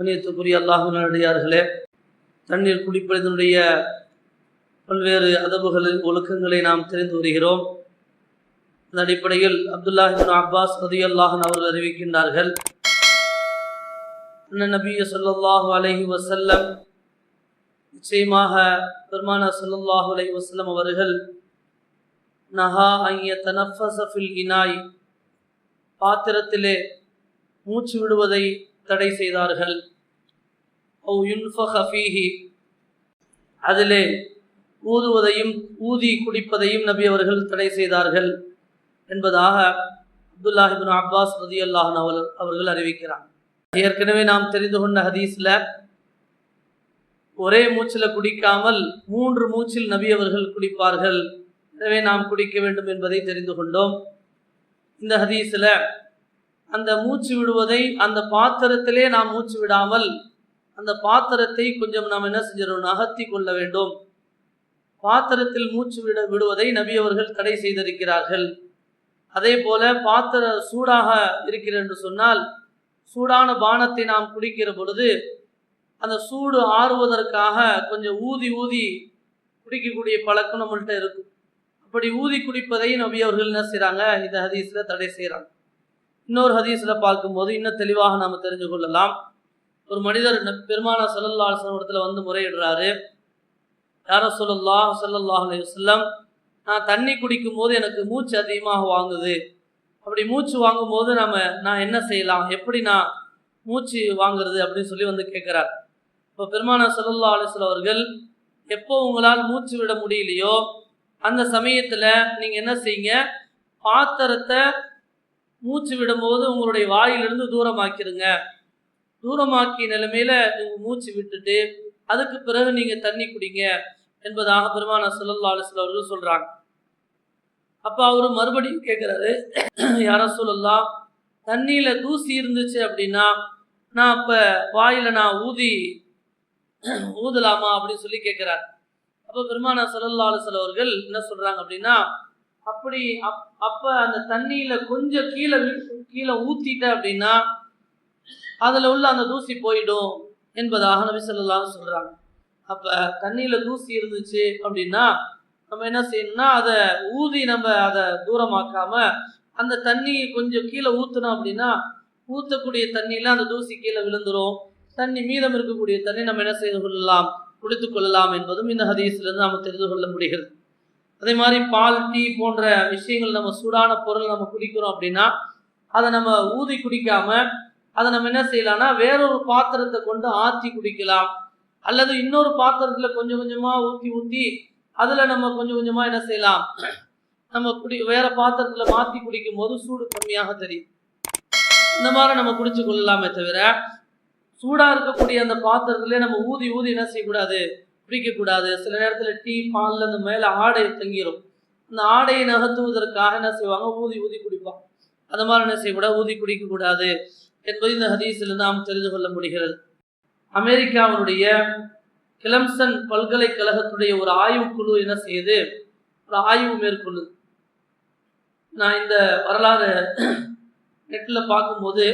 கணியத்துக்குரிய அல்லாஹுனடியார்களே தண்ணீர் குடிப்பதனுடைய பல்வேறு அதவுகளில் ஒழுக்கங்களை நாம் தெரிந்து வருகிறோம். அந்த அடிப்படையில் அப்துல்லாஹிபின் அப்பாஸ் ரதி அல்லாஹன் அவர்கள் அறிவிக்கின்றார்கள். அண்ணன் நபிய சொல்லாஹு அலைஹி வசல்லம் நிச்சயமாக பெருமானா சொல்லாஹு அலஹி வசல்லம் அவர்கள் நஹா ஐய தனஃபில் இனாய் பாத்திரத்திலே மூச்சு விடுவதை தடை செய்தார்கள். ஓ அதிலே ஊதுவதையும் ஊதி குடிப்பதையும் நபி அவர்கள் தடை செய்தார்கள் என்பதாக அப்துல்லாஹிபின் அப்பாஸ் ரதி அல்லாஹன் அவர்கள் அறிவிக்கிறார். ஏற்கனவே நாம் தெரிந்து கொண்ட ஹதீஸில் ஒரே மூச்சில் குடிக்காமல் மூன்று மூச்சில் நபி அவர்கள் குடிப்பார்கள். எனவே நாம் குடிக்க வேண்டும் என்பதை தெரிந்து கொண்டோம். இந்த ஹதீஸில் அந்த மூச்சு விடுவதை அந்த பாத்திரத்திலே நாம் மூச்சு விடாமல் அந்த பாத்திரத்தை கொஞ்சம் நாம் என்ன செஞ்சிடணும்? நகர்த்தி கொள்ள வேண்டும். பாத்திரத்தில் மூச்சு விட விடுவதை நபி அவர்கள் தடை செய்திருக்கிறார்கள். அதே போல பாத்திர சூடாக இருக்கிறது என்று சொன்னால் சூடான பானத்தை நாம் குடிக்கிற பொழுது அந்த சூடு ஆறுவதற்காக கொஞ்சம் ஊதி ஊதி குடிக்கக்கூடிய பழக்கம் நம்மள்கிட்ட இருக்கும். அப்படி ஊதி குடிப்பதை நபி அவர்கள் என்ன செய்கிறாங்க இந்த ஹதீஸில் தடை செய்கிறாங்க இன்னொரு ஹதீஸில் பார்க்கும்போது இன்னும் தெளிவாக நாம் தெரிஞ்சு கொள்ளலாம். ஒரு மனிதர் பெருமான சல்லல்லா இடத்துல வந்து முறையிடுறாரு. யார சொல்லல்லா சல்லல்லாஹ் அலைஹி நான் தண்ணி குடிக்கும் போது எனக்கு மூச்சு அதிகமாக வாங்குது. அப்படி மூச்சு வாங்கும்போது நம்ம நான் என்ன செய்யலாம்? எப்படி நான் மூச்சு வாங்குறது? அப்படின்னு சொல்லி வந்து கேட்குறார். இப்போ பெருமானா சல்லல்லா அலிஸ்ல அவர்கள் எப்போ உங்களால் மூச்சு விட முடியலையோ அந்த சமயத்தில் நீங்கள் என்ன செய்யுங்க? பாத்திரத்தை மூச்சு விடும்போது உங்களுடைய வாயிலிருந்து தூரமாக்கிடுங்க தூரமாக்கிய நிலைமையில நீங்கள் மூச்சு விட்டுட்டு அதுக்கு பிறகு நீங்கள் தண்ணி குடிங்க என்பதாக பெருமான சுல்லா அலிஸ்ல அவர்கள் சொல்கிறாங்க அப்போ அவர் மறுபடியும் கேட்குறாரு யார சொல்லலாம் தண்ணியில் தூசி இருந்துச்சு அப்படின்னா நான் அப்போ வாயில் நான் ஊதி ஊதலாமா அப்படின்னு சொல்லி கேட்குறாரு அப்போ பெருமானா சல்லல்லா அலிஸ்ல அவர்கள் என்ன சொல்கிறாங்க அப்படின்னா அப்படி அப் அப்போ அந்த தண்ணியில் கொஞ்சம் கீழே கீழே ஊற்றிட்டேன் அப்படின்னா அதில் உள்ள அந்த தூசி போயிடும் என்பதாக நபி சொல்லலாம் சொல்கிறாங்க அப்போ தண்ணியில் தூசி இருந்துச்சு அப்படின்னா நம்ம என்ன செய்யணும்னா அதை ஊதி நம்ம அதை தூரமாக்காம அந்த தண்ணி கொஞ்சம் கீழே ஊற்றினோம் அப்படின்னா ஊற்றக்கூடிய தண்ணியில் அந்த தூசி கீழே விழுந்துரும். தண்ணி மீதம் இருக்கக்கூடிய தண்ணி நம்ம என்ன செய்து கொள்ளலாம்? குடித்து கொள்ளலாம் என்பதும் இந்த ஹதீஸ்லேருந்து நம்ம தெரிந்து கொள்ள முடிகிறது. அதே மாதிரி பால் டீ போன்ற விஷயங்கள் நம்ம சூடான பொருள் நம்ம குடிக்கிறோம் அப்படின்னா அதை நம்ம ஊதி குடிக்காமல் அதை நம்ம என்ன செய்யலாம்னா வேறொரு பாத்திரத்தை கொண்டு ஆற்றி குடிக்கலாம். அல்லது இன்னொரு பாத்திரத்தில் கொஞ்சம் கொஞ்சமாக ஊற்றி ஊற்றி அதில் நம்ம கொஞ்சம் கொஞ்சமாக என்ன செய்யலாம்? நம்ம குடி வேற பாத்திரத்தில் மாற்றி குடிக்கும் போது சூடு கம்மியாக தெரியும். இந்த மாதிரி நம்ம குடிச்சு கொள்ளலாமே தவிர சூடாக இருக்கக்கூடிய அந்த பாத்திரத்துலேயே நம்ம ஊதி ஊதி என்ன செய்யக்கூடாது? குடிக்கக்கூடாது. சில நேரத்தில் டீ பாலில் அந்த மேலே ஆடை தங்கிடும் அந்த ஆடையை நகர்த்துவதற்காக என்ன செய்வாங்க? ஊதி ஊதி குடிப்பான் அந்த மாதிரி என்ன செய்யக்கூடாது? ஊதி குடிக்கக்கூடாது. என்பது இந்த ஹதீஸில் நாம் தெரிந்து கொள்ள முடிகிறது. அமெரிக்காவினுடைய கிளம்சன் பல்கலைக்கழகத்துடைய ஒரு ஆய்வுக்குழு என்ன செய்யுது ஒரு ஆய்வு மேற்கொள்ளுது. நான் இந்த வரலாறு நெட்டில் பார்க்கும்போது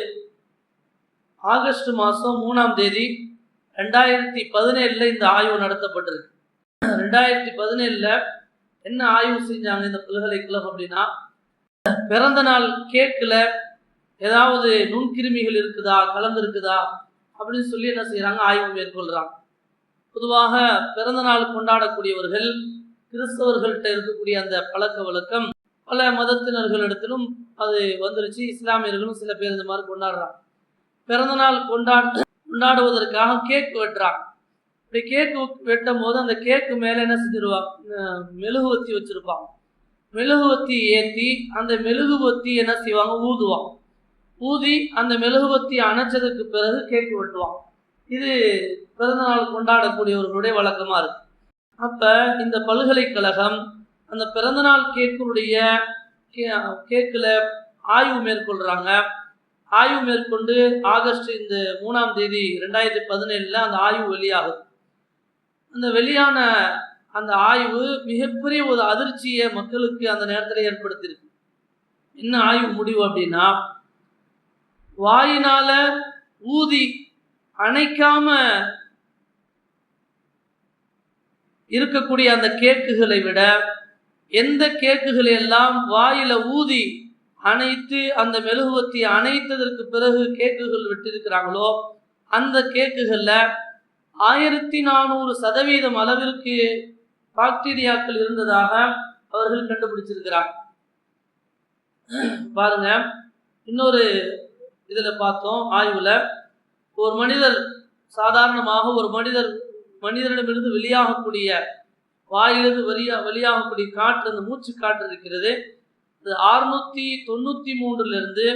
ஆகஸ்ட் மாதம் மூணாம் தேதி ரெண்டாயிரத்தி பதினேழில் இந்த ஆய்வு நடத்தப்பட்டிருக்கு. ரெண்டாயிரத்தி பதினேழில் என்ன ஆய்வு செஞ்சாங்க இந்த பல்கலைக்கழகம் அப்படின்னா பிறந்த நாள் கேக்கில் ஏதாவது நுண்கிருமிகள் இருக்குதா கலந்துருக்குதா அப்படின்னு சொல்லி என்ன செய்கிறாங்க ஆய்வு மேற்கொள்கிறாங்க பொதுவாக பிறந்த நாள் கொண்டாடக்கூடியவர்கள் கிறிஸ்தவர்கள்ட்ட இருக்கக்கூடிய அந்த பழக்க வழக்கம் பல மதத்தினர்களிடத்திலும் அது வந்துருச்சு. இஸ்லாமியர்களும் சில பேர் இந்த மாதிரி கொண்டாடுறாங்க. பிறந்த நாள் கொண்டாட கொண்டாடுவதற்காக கேக் வெட்டுறாங்க. இப்படி கேக் வெட்டும் போது அந்த கேக்கு மேலே என்ன செஞ்சிருவாங்க மெழுகுவத்தி வச்சுருப்பாங்க. மெழுகுவத்தி ஏற்றி அந்த மெழுகுவத்தி என்ன செய்வாங்க? ஊதுவாங்க. ஊதி அந்த மெழுகுபத்தி அணைச்சதுக்கு பிறகு கேக் வெட்டுவான் இது பிறந்தநாள் கொண்டாடக்கூடியவர்களுடைய வழக்கமாக இருக்கு. அப்போ இந்த பல்கலைக்கழகம் அந்த பிறந்தநாள் கேக்குடைய கேக்கில் ஆய்வு மேற்கொள்கிறாங்க ஆய்வு மேற்கொண்டு ஆகஸ்ட் இந்த மூணாம் தேதி ரெண்டாயிரத்தி பதினேழில் அந்த ஆய்வு வெளியாகுது. அந்த வெளியான அந்த ஆய்வு மிகப்பெரிய ஒரு அதிர்ச்சியை மக்களுக்கு அந்த நேரத்தில் ஏற்படுத்தியிருக்கு. என்ன ஆய்வு முடிவு அப்படின்னா வாயினால ஊதி அணைக்காம இருக்கக்கூடிய அந்த கேக்குகளை விட எந்த கேக்குகளை எல்லாம் வாயில ஊதி அணைத்து அந்த மெழுகுவத்தி அணைத்ததற்கு பிறகு கேக்குகள் விட்டிருக்கிறாங்களோ அந்த கேக்குகளில் ஆயிரத்தி நானூறு சதவீதம் அளவிற்கு பாக்டீரியாக்கள் இருந்ததாக அவர்கள் கண்டுபிடிச்சிருக்கிறார். பாருங்க இன்னொரு இதில் பார்த்தோம் ஆய்வில் ஒரு மனிதர் சாதாரணமாக ஒரு மனிதர் மனிதனிடமிருந்து வெளியாகக்கூடிய வாயிலிருந்து வெளியா வெளியாகக்கூடிய காற்று அந்த மூச்சு காற்று இருக்கிறது. அது அறுநூத்தி தொண்ணூற்றி மூன்றுலேருந்து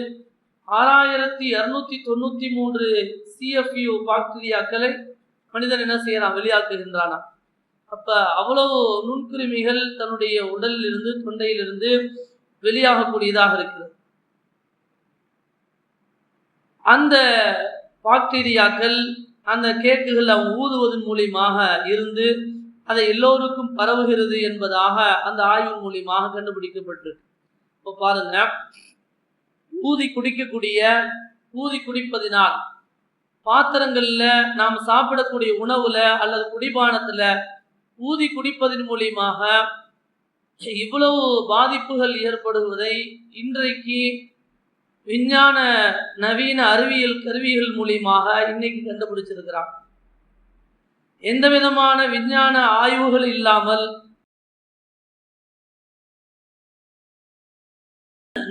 ஆறாயிரத்தி இரநூத்தி தொண்ணூற்றி மூன்று சிஎஃப்யூ பாக்டீரியாக்களை மனிதன் என்ன செய்யறான்? வெளியாக்குகின்றானா? அப்போ அவ்வளவு நுண்கிருமிகள் தன்னுடைய உடலில் இருந்து தொண்டையிலிருந்து வெளியாகக்கூடியதாக இருக்கிறது. அந்த பாக்டீரியாக்கள் அந்த கேக்குகள் அவங்க ஊதுவதன் மூலியமாக இருந்து அதை எல்லோருக்கும் பரவுகிறது என்பதாக அந்த ஆய்வு மூலியமாக கண்டுபிடிக்கப்பட்டிருக்கு. இப்போ பாருங்க. ஊதி குடிக்கக்கூடிய ஊதி குடிப்பதினால் பாத்திரங்கள்ல நாம் சாப்பிடக்கூடிய உணவுல அல்லது குடிபானத்துல ஊதி குடிப்பதன் மூலியமாக இவ்வளவு பாதிப்புகள் ஏற்படுவதை இன்றைக்கு விஞ்ஞான நவீன அறிவியல் கருவிகள் மூலியமாக இன்னைக்கு கண்டுபிடிச்சிருக்கிறான். எந்த விதமான விஞ்ஞான ஆய்வுகள் இல்லாமல்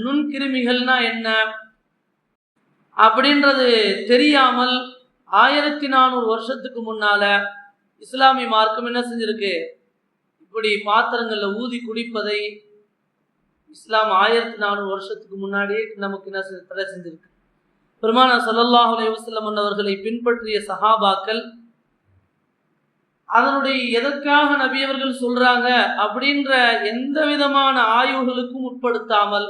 நுண்கிருமிகள்னா என்ன அப்படின்றது தெரியாமல் ஆயிரத்தி நானூறு வருஷத்துக்கு முன்னால இஸ்லாமிய மார்க்கம் என்ன செஞ்சிருக்கு? இப்படி பாத்திரங்கள்ல ஊதி குடிப்பதை இஸ்லாம் ஆயிரத்தி நானூறு வருஷத்துக்கு முன்னாடியே நமக்கு என்ன செஞ்சு- தடை செஞ்சிருக்கு. பெருமானா அவர்களை பின்பற்றிய சஹாபாக்கள் அதனுடைய எதற்காக நபியவர்கள் சொல்றாங்க அப்படின்ற எந்த விதமான ஆய்வுகளுக்கும் உட்படுத்தாமல்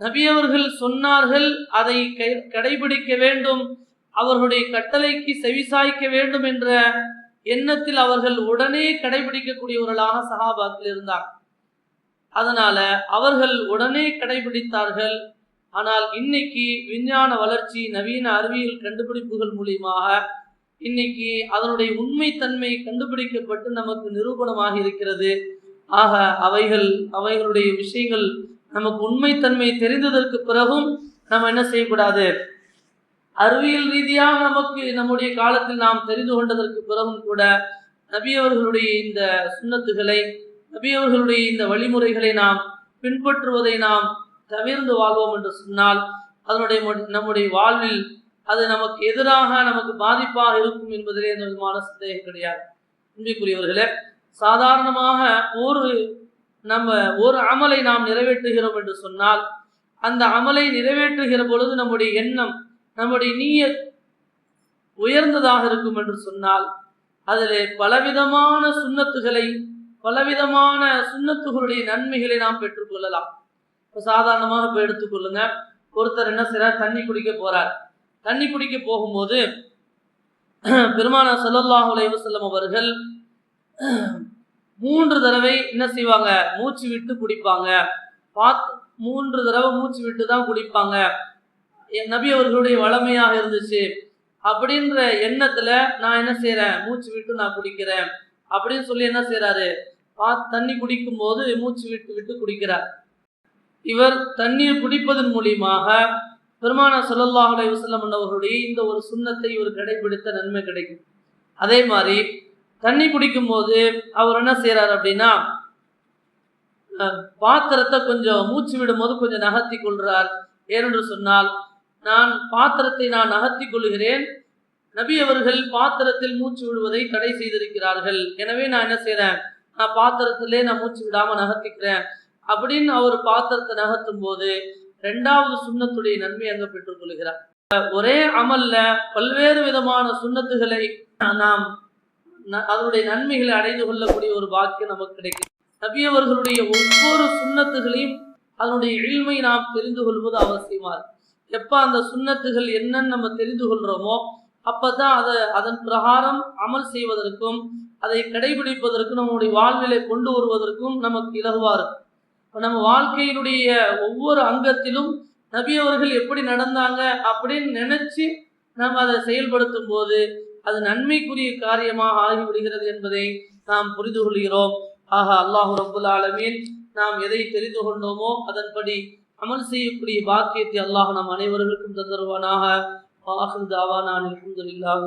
நபியவர்கள் சொன்னார்கள் அதை கை- கடைபிடிக்க வேண்டும் அவர்களுடைய கட்டளைக்கு செவிசாய்க்க வேண்டும் என்ற எண்ணத்தில் அவர்கள் உடனே கடைபிடிக்கக்கூடியவர்களாக சஹாபாக்கள் இருந்தார்கள் அதனால அவர்கள் உடனே கடைபிடித்தார்கள். ஆனால் இன்னைக்கு விஞ்ஞான வளர்ச்சி நவீன அறிவியல் கண்டுபிடிப்புகள் மூலியமாக இன்னைக்கு அதனுடைய உண்மைத்தன்மை கண்டுபிடிக்கப்பட்டு நமக்கு நிரூபணமாக இருக்கிறது. ஆக அவைகள் அவைகளுடைய விஷயங்கள் நமக்கு உண்மைத்தன்மை தெரிந்ததற்கு பிறகும் நம்ம என்ன செய்யக்கூடாது? அறிவியல் ரீதியாக நமக்கு நம்முடைய காலத்தில் நாம் தெரிந்து கொண்டதற்கு பிறகும் கூட நபியவர்களுடைய இந்த சுன்னத்துகளை நபியவர்களுடைய இந்த வழிமுறைகளை நாம் பின்பற்றுவதை நாம் தவிர்ந்து வாழ்வோம் என்று சொன்னால் அதனுடைய மு- நம்முடைய வாழ்வில் அது நமக்கு எதிராக நமக்கு பாதிப்பாக இருக்கும் என்பதிலே எந்த விதமான சந்தேகம் கிடையாது. உண்மைக்குரியவர்களே சாதாரணமாக ஒரு நம்ம ஒரு அமலை நாம் நிறைவேற்றுகிறோம் என்று சொன்னால் அந்த அமலை நிறைவேற்றுகிற பொழுது நம்முடைய எண்ணம் நம்முடைய நீய உயர்ந்ததாக இருக்கும் என்று சொன்னால் அதில் பலவிதமான சுண்ணத்துகளை பலவிதமான சுண்ணத்துகளுடைய நன்மைகளை நாம் பெற்றுக்கொள்ளலாம் இப்போ சாதாரணமாக இப்போ எடுத்துக்கொள்ளுங்க ஒருத்தர் என்ன செய்கிறார் தண்ணி குடிக்க போகிறார் தண்ணி குடிக்க போகும்போது பெருமான ஸல்லல்லாஹு அலைஹி அவர்கள் மூன்று தடவை என்ன செய்வாங்க? மூச்சு விட்டு குடிப்பாங்க. பாத் மூன்று தடவை மூச்சு விட்டு தான் குடிப்பாங்க. நபி அவர்களுடைய வளமையாக இருந்துச்சு. அப்படின்ற எண்ணத்துல நான் என்ன செய்யறேன் மூச்சு விட்டு நான் குடிக்கிறேன். அப்படின்னு சொல்லி என்ன செய்யறாரு பா தண்ணி குடிக்கும் போது மூச்சு விட்டு விட்டு குடிக்கிறார். இவர் தண்ணீர் குடிப்பதன் மூலியமாக பெருமான ஸல்லல்லாஹு அலைஹி அவர்களுடைய இந்த ஒரு சுண்ணத்தை இவர் கடைபிடித்த நன்மை கிடைக்கும். அதே மாதிரி தண்ணி குடிக்கும் போது அவர் என்ன செய்கிறார் அப்படின்னா பாத்திரத்தை கொஞ்சம் மூச்சு விடும்போது கொஞ்சம் நகர்த்தி கொள்றார். ஏனென்று சொன்னால் நான் பாத்திரத்தை நான் நகர்த்தி கொள்கிறேன். நபி அவர்கள் பாத்திரத்தில் மூச்சு விடுவதை தடை செய்திருக்கிறார்கள். எனவே நான் என்ன செய்றேன்? நான் பாத்திரத்திலே நான் மூச்சு விடாம நகர்த்திக்கிறேன் அப்படின்னு அவர் பாத்திரத்தை நகர்த்தும் போது ரெண்டாவது சுண்ணத்துடைய நன்மை அங்க பெற்றுக் கொள்கிறார். ஒரே அமல்ல பல்வேறு விதமான சுண்ணத்துகளை நாம் அதனுடைய நன்மைகளை அடைந்து கொள்ளக்கூடிய ஒரு பாக்கியம் நமக்கு கிடைக்கும் நபியவர்களுடைய ஒவ்வொரு சுண்ணத்துகளையும் அதனுடைய எளிமை நாம் தெரிந்து கொள்வது அவசியமா எப்ப அந்த சுண்ணத்துகள் என்னன்னு நம்ம தெரிந்து கொள்றோமோ அப்பதான் அதை அதன் பிரகாரம் அமல் செய்வதற்கும் அதை கடைபிடிப்பதற்கு நம்முடைய வாழ்நிலை கொண்டு வருவதற்கும் நமக்கு இலகுவா இருக்கும். நம்ம வாழ்க்கையினுடைய ஒவ்வொரு அங்கத்திலும் நபி அவர்கள் எப்படி நடந்தாங்க அப்படின்னு நினைச்சு நாம் அதை செயல்படுத்தும் போது அது நன்மைக்குரிய காரியமாக ஆகிவிடுகிறது என்பதை நாம் புரிந்து கொள்கிறோம். ஆக அல்லாஹு ரபுல் ஆலமீன் நாம் எதை தெரிந்து கொண்டோமோ அதன்படி அமல் செய்யக்கூடிய பாக்கியத்தை அல்லாஹ் நம் அனைவர்களுக்கும் தந்தருவானாக. ஆஹிர் தாவானான் அல்ஹம்துலில்லாஹி